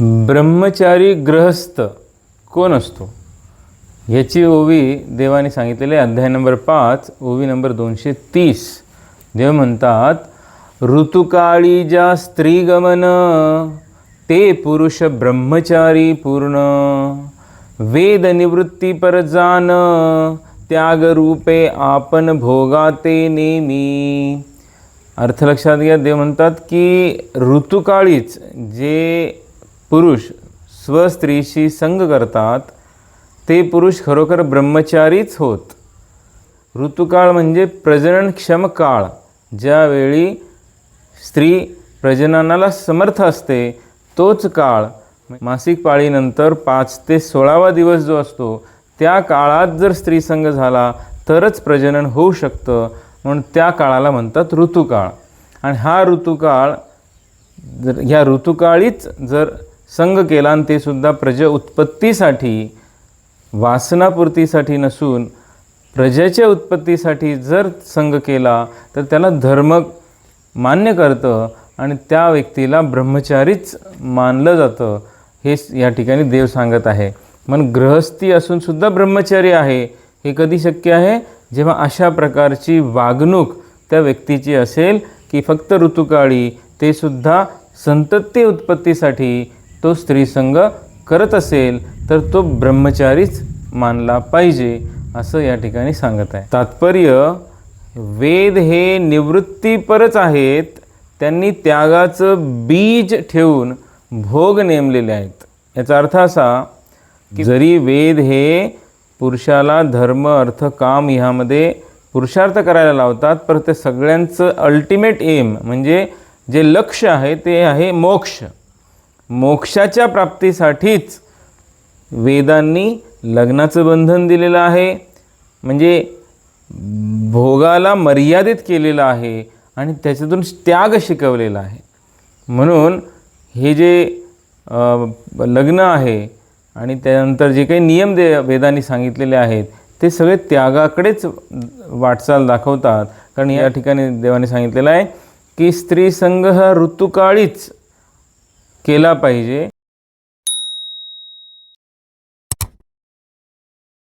ब्रह्मचारी ग्रहस्थ कोण असतो? ह्याची ओवी देवाने सांगितलेली अध्याय नंबर पाच ओवी नंबर दोनशे तीस. देव म्हणतात ऋतुकाळी ज्या स्त्रीगमन ते पुरुष ब्रह्मचारी पूर्ण. वेद निवृत्ती पर जान त्याग रूपे आपण भोगाते नेमी. अर्थ लक्षात घ्या देव म्हणतात की ऋतुकाळीच जे पुरुष स्वस्त्रीशी संग करतात ते पुरुष खरोखर ब्रह्मचारीच होत. ऋतुकाळ म्हणजे प्रजननक्षम काळ ज्यावेळी स्त्री प्रजननाला समर्थ असते तोच काळ मासिक पाळीनंतर पाच ते सोळावा दिवस जो असतो त्या काळात जर स्त्रीसंग झाला तरच प्रजनन होऊ शकतं म्हणून त्या काळाला म्हणतात ऋतुकाळ. आणि हा ऋतुकाळ जर ह्या ऋतुकाळीच जर संग केला आणि ते सुद्धा प्रज उत्पत्तीसाठी वासनापूर्तीसाठी नसून प्रजेच्या उत्पत्तीसाठी जर संग केला तर त्याला धर्म मान्य करतं आणि त्या व्यक्तीला ब्रह्मचारीच मानलं जातं. हे या ठिकाणी देव सांगत आहे. मन गृहस्थी असूनसुद्धा ब्रह्मचारी आहे हे कधी शक्य आहे? जेव्हा अशा प्रकारची वागणूक त्या व्यक्तीची असेल की फक्त ऋतुकाळी ते सुद्धा संतती उत्पत्तीसाठी तो स्त्रीसंग करत असेल तर तो ब्रह्मचारीच मानला पाहिजे असं या ठिकाणी सांगत आहे. तात्पर्य वेद हे निवृत्तीपरच आहेत त्यांनी त्यागाचं बीज ठेवून भोग नेमलेले आहेत. याचा अर्थ असा की जरी वेद हे पुरुषाला धर्म अर्थ काम ह्यामध्ये पुरुषार्थ करायला लावतात पर ते सगळ्यांचं अल्टिमेट एम म्हणजे जे लक्ष आहे ते आहे मोक्ष. मोक्षाच्या प्राप्तीसाठीच वेदांनी लग्नाचं बंधन दिलेलं आहे. म्हणजे भोगाला मर्यादित केलेलं आहे आणि त्याच्यातून त्याग शिकवलेला आहे. म्हणून हे जे लग्न आहे आणि त्यानंतर जे काही नियम दे वेदांनी सांगितलेले आहेत ते सगळे त्यागाकडेच वाटचाल दाखवतात. कारण या ठिकाणी देवाने सांगितलेलं आहे की स्त्री संघ हा ऋतुकाळीच केला पाहिजे.